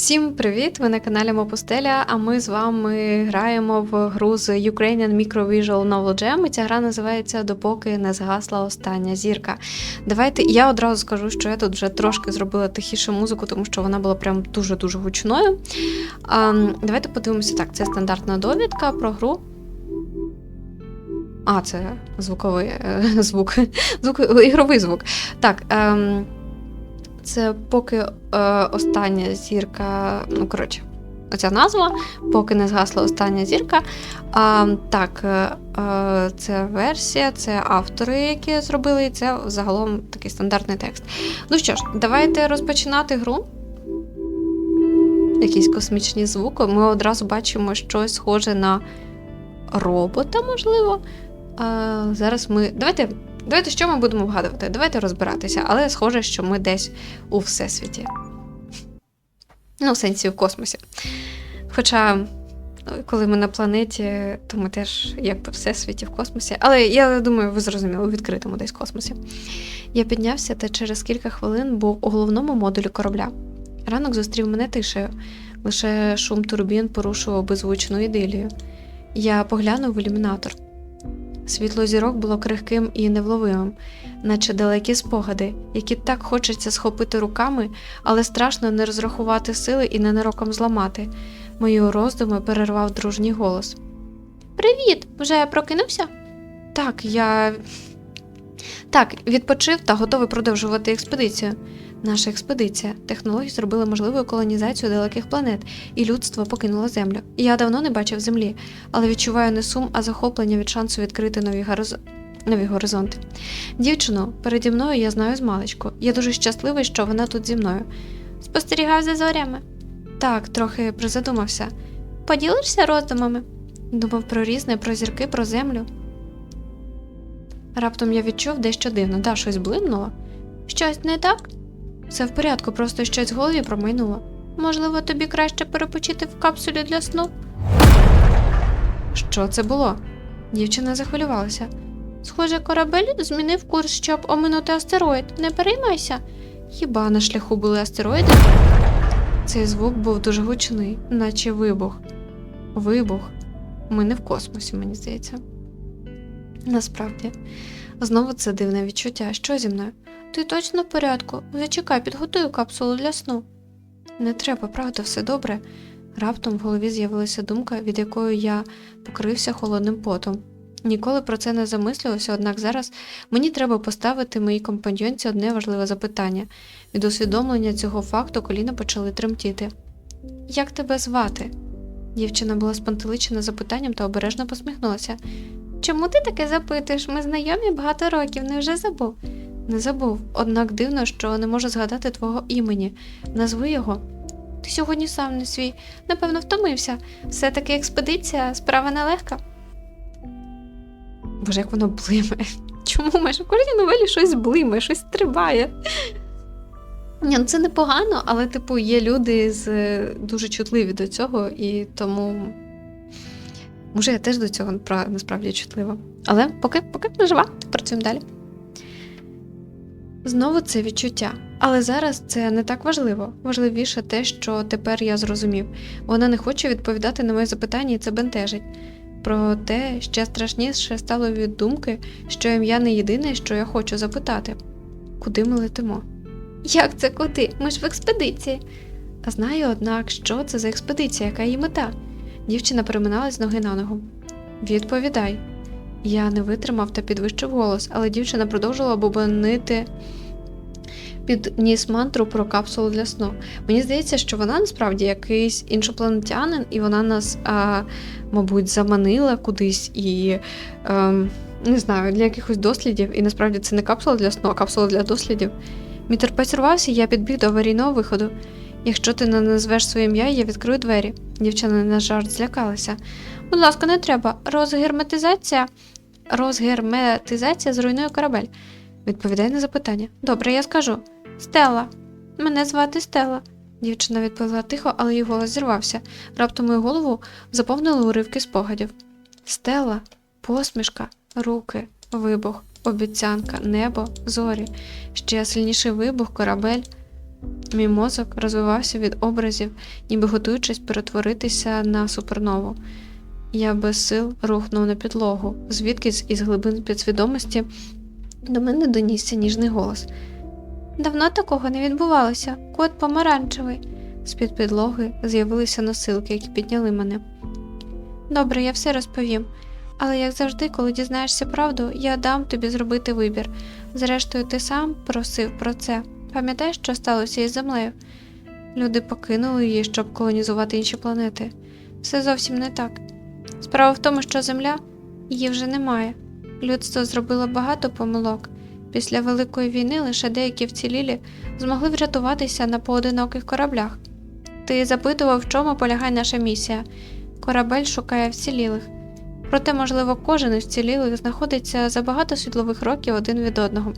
Всім привіт! Ви на каналі Мопустеля, а ми з вами граємо в гру з Ukrainian Micro Visual Novel Jam. І ця гра називається Допоки не згасла остання зірка. Давайте я одразу скажу, що я тут вже трошки зробила тихіше музику, тому що вона була прям дуже-дуже гучною. А, давайте подивимося так: це стандартна довідка про гру. А, це звуковий е, звук. звук ігровий звук. Так. Ем, це поки е, остання зірка. Ну, коротше, оця назва, поки не згасла остання зірка. А, Так, е, е, це версія, це автори, які зробили, і це загалом такий стандартний текст. Ну що ж, давайте розпочинати гру. Якісь космічні звуки. Ми одразу бачимо щось схоже на робота, можливо. А, Зараз ми. Давайте. Давайте що ми будемо вгадувати? Давайте розбиратися, але схоже, що ми десь у всесвіті. Ну, в сенсі в космосі. Хоча, ну, коли ми на планеті, то ми теж якби всесвіті, в космосі. Але я думаю, ви зрозуміли, у відкритому десь космосі. Я піднявся та через кілька хвилин був у головному модулі корабля. Ранок зустрів мене тишею, лише шум турбін порушував беззвучну ідилію. Я поглянув в ілюмінатор. Світло зірок було крихким і невловимим, наче далекі спогади, які так хочеться схопити руками, але страшно не розрахувати сили і ненароком зламати. Мої роздуми перервав дружній голос. Привіт! Вже прокинувся? Так, я. Так, відпочив та готовий продовжувати експедицію. Наша експедиція. Технології зробили можливою колонізацію далеких планет, і людство покинуло Землю. Я давно не бачив Землі, але відчуваю не сум, а захоплення від шансу відкрити нові, гороз... нові горизонти. Дівчину, переді мною я знаю з маличку. Я дуже щасливий, що вона тут зі мною. Спостерігав за зорями. Так, трохи призадумався. Поділишся роздумами? Думав про різне, про зірки, про землю. Раптом я відчув дещо дивно, да, щось блимнуло. Щось не так? Все в порядку, просто щось в голові промайнуло. Можливо, тобі краще перепочити в капсулі для сну? Що це було? Дівчина захвилювалася. Схоже, корабель змінив курс, щоб оминути астероїд. Не переймайся. Хіба на шляху були астероїди? Цей звук був дуже гучний, наче вибух. Вибух. Ми не в космосі, мені здається. Насправді, знову це дивне відчуття. Що зі мною? Ти точно в порядку? Зачекай, підготую капсулу для сну. Не треба, правда, все добре. Раптом в голові з'явилася думка, від якої я покрився холодним потом. Ніколи про це не замислювався, однак зараз мені треба поставити моїй компаньонці одне важливе запитання. Від усвідомлення цього факту коліна почали тремтіти. Як тебе звати? Дівчина була спантеличена запитанням та обережно посміхнулася. Чому ти таке запитуєш? Ми знайомі багато років, невже забув? Не забув, однак дивно, що не можу згадати твого імені. Назви його. Ти сьогодні сам не свій, напевно, втомився. Все-таки експедиція, справа нелегка. Боже, як воно блиме. Чому майже в кожній новелі щось блиме, щось стрибає? Ні, ну Це непогано, але, типу, є люди з дуже чутливі до цього, і тому. Може, я теж до цього насправді чутлива. Але поки поки не жива, працюємо далі. Знову це відчуття. Але зараз це не так важливо. Важливіше те, що тепер я зрозумів. Вона не хоче відповідати на моє запитання, і це бентежить. Проте ще страшніше стало від думки, що ім'я не єдине, що я хочу запитати. Куди ми летимо? Як це куди? Ми ж в експедиції. Знаю, однак, що це за експедиція, яка її мета? Дівчина переминалась з ноги на ногу. Відповідай. Я не витримав та підвищив голос, але дівчина продовжувала бубонити підніс мантру про капсулу для сну. Мені здається, що вона насправді якийсь іншопланетянин, і вона нас, а, мабуть, заманила кудись і. А, ем, не знаю, для якихось дослідів, і насправді це не капсула для сну, а капсула для дослідів. Мій терпець рвався, і я підбіг до аварійного виходу. Якщо ти не назвеш своє ім'я, я відкрию двері. Дівчина на жарт злякалася. Будь ласка, не треба. Розгерметизація. Розгерметизація зруйнує корабель. Відповідай на запитання. Добре, я скажу. Стелла. Мене звати Стелла. Дівчина відповіла тихо, але її голос зірвався. Раптом мою голову заповнили уривки спогадів. Стелла, посмішка, руки, вибух, обіцянка, небо, зорі, ще сильніший вибух, корабель. Мій мозок розвивався від образів, ніби готуючись перетворитися на супернову. Я без сил рухнув на підлогу, звідкись із глибин підсвідомості до мене донісся ніжний голос. Давно такого не відбувалося, кот помаранчевий. З-під підлоги з'явилися носилки, які підняли мене. Добре, я все розповім. Але як завжди, коли дізнаєшся правду, я дам тобі зробити вибір. Зрештою, ти сам просив про це. Пам'ятаєш, що сталося із землею? Люди покинули її, щоб колонізувати інші планети. Все зовсім не так. Справа в тому, що Земля її вже немає. Людство зробило багато помилок. Після Великої війни лише деякі вцілілі змогли врятуватися на поодиноких кораблях. Ти запитував, в чому полягає наша місія. Корабель шукає вцілілих. Проте, можливо, кожен із вцілілих знаходиться за багато світлових років один від одного.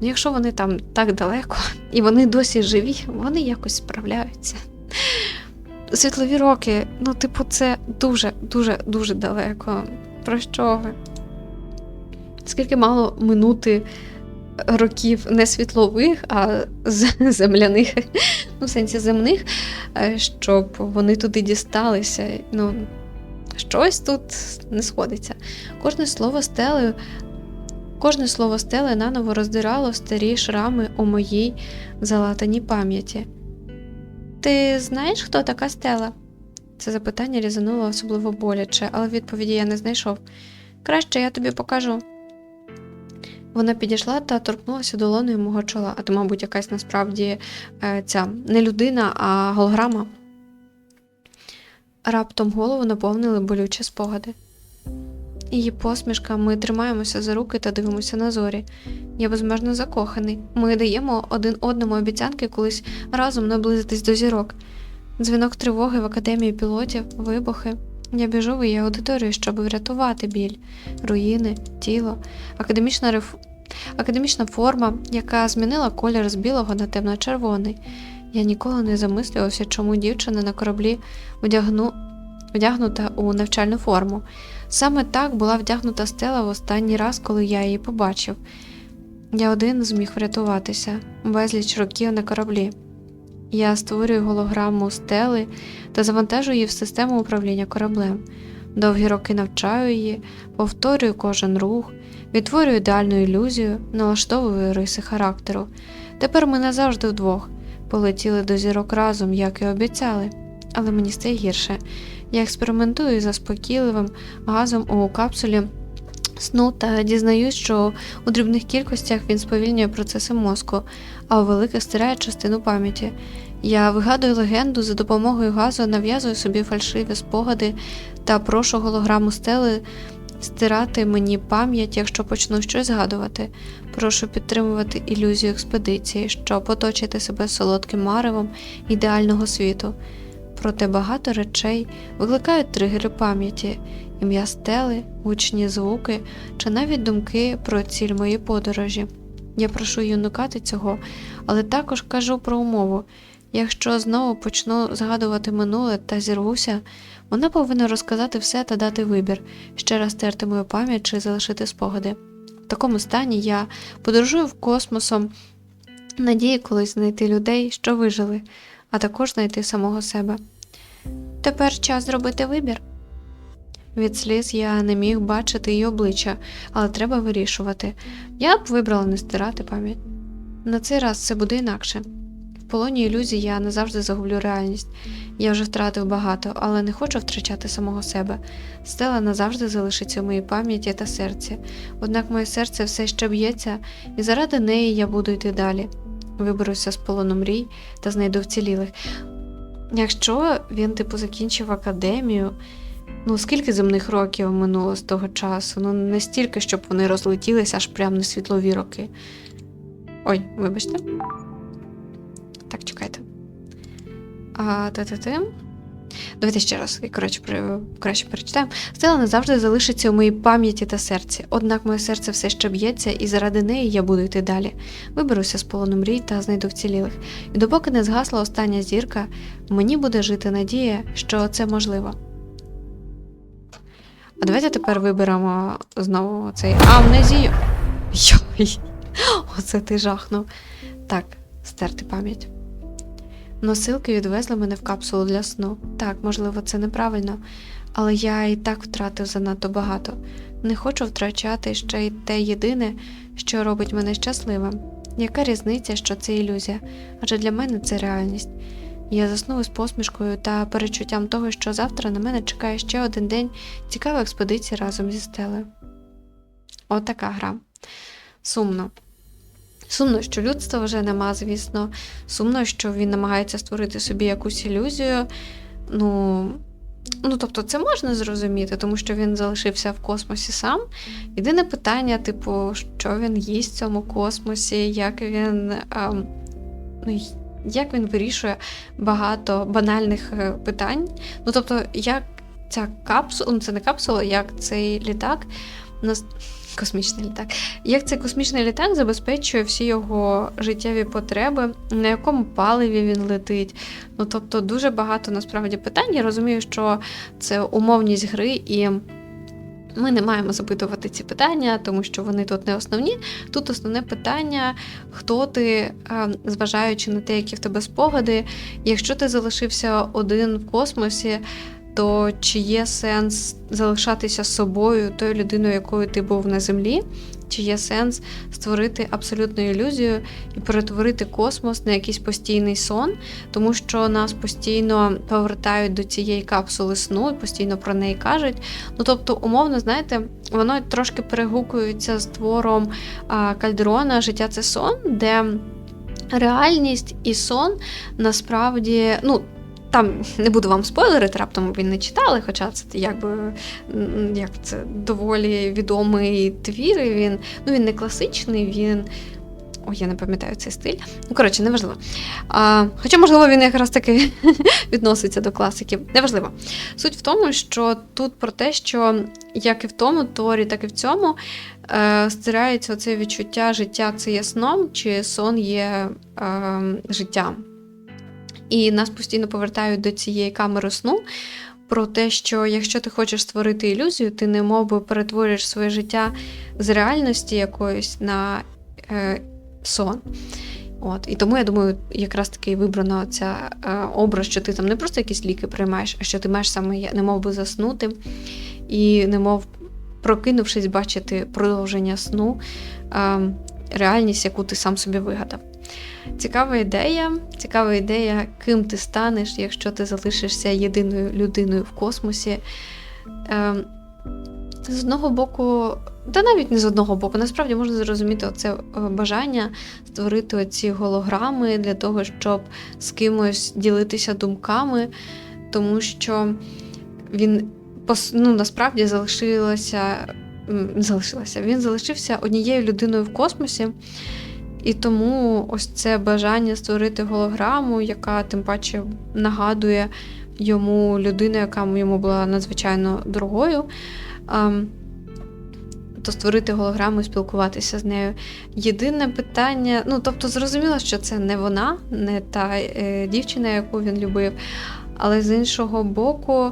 Ну, якщо вони там так далеко і вони досі живі, вони якось справляються. Світлові роки, ну, типу, це дуже, дуже, далеко. Про що ви? Скільки мало минути років не світлових, а земляних, ну, в сенсі земних, е, щоб вони туди дісталися. Ну, щось тут не сходиться. Кожне слово стели, кожне слово стели наново роздирало старі шрами у моїй залатаній пам'яті. Ти знаєш, хто така стела? Це запитання різануло особливо боляче, але відповіді я не знайшов. Краще я тобі покажу. Вона підійшла та торкнулася долоною мого чола, а то, мабуть, якась насправді е, ця не людина, а голограма. Раптом голову наповнили болючі спогади. Її посмішка, ми тримаємося за руки та дивимося на зорі. Я безмежно закоханий. Ми даємо один одному обіцянки колись разом наблизитись до зірок. Дзвінок тривоги в академії пілотів, вибухи. Я біжу в її аудиторію, щоб врятувати біль, руїни, тіло, академічна реф... академічна форма, яка змінила колір з білого на темно-червоний. Я ніколи не замислювався, чому дівчина на кораблі вдягну... вдягнута у навчальну форму. Саме так була вдягнута стела в останній раз, коли я її побачив. Я один зміг врятуватися, безліч років на кораблі. Я створюю голограму стели та завантажую її в систему управління кораблем. Довгі роки навчаю її, повторюю кожен рух, відтворюю ідеальну ілюзію, налаштовую риси характеру. Тепер ми назавжди вдвох полетіли до зірок разом, як і обіцяли. Але мені стає гірше. Я експериментую із заспокійливим газом у капсулі сну та дізнаюсь, що у дрібних кількостях він сповільнює процеси мозку, а у великих стирає частину пам'яті. Я вигадую легенду за допомогою газу, нав'язую собі фальшиві спогади та прошу голограму стели стирати мені пам'ять, якщо почну щось згадувати. Прошу підтримувати ілюзію експедиції, щоб оточити себе солодким маревом ідеального світу. Проте багато речей викликають тригери пам'яті, ім'я стели, гучні звуки чи навіть думки про ціль моєї подорожі. Я прошу її уникати цього, але також кажу про умову. Якщо знову почну згадувати минуле та зірвуся, вона повинна розказати все та дати вибір, ще раз терти мою пам'ять чи залишити спогади. В такому стані я подорожую в космосом, надії колись знайти людей, що вижили, а також знайти самого себе. Тепер час зробити вибір. Від сліз я не міг бачити її обличчя, але треба вирішувати. Я б вибрала не стирати пам'ять. На цей раз це буде інакше. В полоні ілюзій я назавжди загублю реальність. Я вже втратив багато, але не хочу втрачати самого себе. Стела назавжди залишиться у моїй пам'яті та серці. Однак моє серце все ще б'ється, і заради неї я буду йти далі. Виберуся з полону мрій та знайду вцілілих. Якщо він, типу, закінчив академію, ну скільки земних років минуло з того часу? Ну, не стільки, щоб вони розлетілися аж прямо на світлові роки. Ой, вибачте. Так, чекайте. А та-та-та. Давайте ще раз, коротше, краще перечитаємо. Стела назавжди залишиться у моїй пам'яті та серці. Однак моє серце все ще б'ється, і заради неї я буду йти далі. Виберуся з полону мрій та знайду вцілілих. І допоки не згасла остання зірка, мені буде жити надія, що це можливо. А давайте тепер виберемо знову цей амнезію. Йой, оце ти жахнув. Так, стерти пам'ять. Носилки відвезли мене в капсулу для сну. Так, можливо, це неправильно, але я і так втратив занадто багато. Не хочу втрачати ще й те єдине, що робить мене щасливим. Яка різниця, що це ілюзія? Адже для мене це реальність. Я заснув із посмішкою та перечуттям того, що завтра на мене чекає ще один день цікавої експедиції разом зі стелею. От гра. Сумно. Сумно, що людства вже нема, звісно. Сумно, що він намагається створити собі якусь ілюзію. Ну, ну, тобто, це можна зрозуміти, тому що він залишився в космосі сам. Єдине питання, типу, що він їсть в цьому космосі, як він. Ем, ну, як він вирішує багато банальних е, питань. Ну, тобто, як ця капсула, ну це не капсула, як цей літак, нас... космічний літак, як цей космічний літак забезпечує всі його життєві потреби, на якому паливі він летить. Ну, тобто, дуже багато насправді питань. Я розумію, що це умовність гри і. Ми не маємо запитувати ці питання, тому що вони тут не основні. Тут основне питання, хто ти, зважаючи на те, які в тебе спогади. Якщо ти залишився один в космосі, то чи є сенс залишатися собою, тою людиною, якою ти був на землі? Чи є сенс створити абсолютну ілюзію і перетворити космос на якийсь постійний сон, тому що нас постійно повертають до цієї капсули сну і постійно про неї кажуть. Ну тобто, умовно, знаєте, воно трошки перегукується з твором Кальдерона Життя це сон, де реальність і сон насправді, ну. Там не буду вам спойлерити, раптом ви не читали, хоча це якби як це доволі відомий твір. і Він ну він не класичний, він. Ой, я не пам'ятаю цей стиль. Ну, коротше, неважливо. А, Хоча, можливо, він якраз таки відноситься до класиків. Неважливо. Суть в тому, що тут про те, що як і в тому творі, так і в цьому е, стирається оце відчуття життя це є сном, чи сон є е, життям. І нас постійно повертають до цієї камери сну. Про те, що якщо ти хочеш створити ілюзію, ти не би перетворюєш своє життя з реальності якоїсь на е, сон. От. І тому я думаю, якраз таки вибрано ця е, образ, що ти там не просто якісь ліки приймаєш, а що ти маєш саме не мов би заснути, і немов прокинувшись, бачити продовження сну, е, реальність, яку ти сам собі вигадав. Цікава ідея, цікава ідея, ким ти станеш, якщо ти залишишся єдиною людиною в космосі. Е, з одного боку, та навіть не з одного боку, насправді можна зрозуміти оце е, бажання створити оці голограми для того, щоб з кимось ділитися думками, тому що він ну, насправді залишилося, залишилася. Він залишився однією людиною в космосі. І тому ось це бажання створити голограму, яка тим паче нагадує йому людину, яка йому була надзвичайно дорогою. То створити голограму і спілкуватися з нею. Єдине питання, ну тобто, зрозуміло, що це не вона, не та е, дівчина, яку він любив. Але з іншого боку,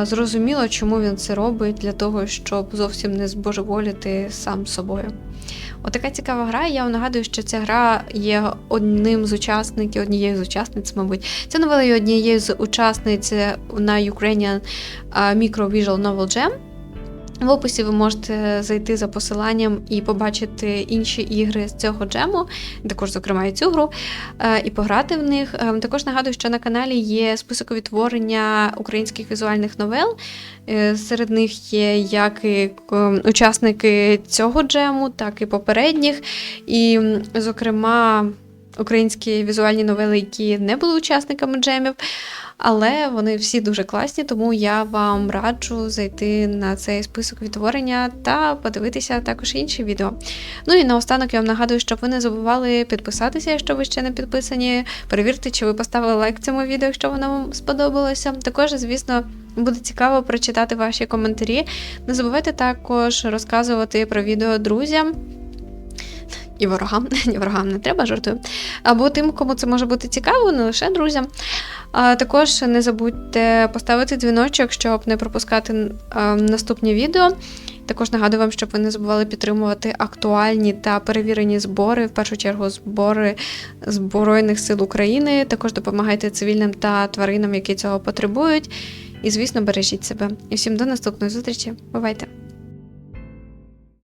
е, зрозуміло, чому він це робить для того, щоб зовсім не збожеволіти сам собою. Отака цікава гра. Я вам нагадую, що ця гра є одним з учасників, однією з учасниць, мабуть. Ця новела є однією з учасниць на Ukrainian Micro Visual Novel Jam. В описі ви можете зайти за посиланням і побачити інші ігри з цього джему, також, зокрема, і цю гру, е, і пограти в них. Е, також нагадую, що на каналі є список відтворення українських візуальних новел. Е, серед них є як і учасники цього джему, так і попередніх. І, зокрема, українські візуальні новели, які не були учасниками джемів але вони всі дуже класні, тому я вам раджу зайти на цей список відтворення та подивитися також інші відео. Ну і наостанок я вам нагадую, щоб ви не забували підписатися, якщо ви ще не підписані. Перевірте, чи ви поставили лайк цьому відео, якщо воно вам сподобалося. Також, звісно. Буде цікаво прочитати ваші коментарі. Не забувайте також розказувати про відео друзям і ворогам, ні, ворогам не треба, жартую. Або тим, кому це може бути цікаво, не лише друзям. А Також не забудьте поставити дзвіночок, щоб не пропускати наступні відео. Також нагадую вам, щоб ви не забували підтримувати актуальні та перевірені збори, в першу чергу збори Збройних сил України. Також допомагайте цивільним та тваринам, які цього потребують. І, звісно, бережіть себе. І всім до наступної зустрічі. Бувайте!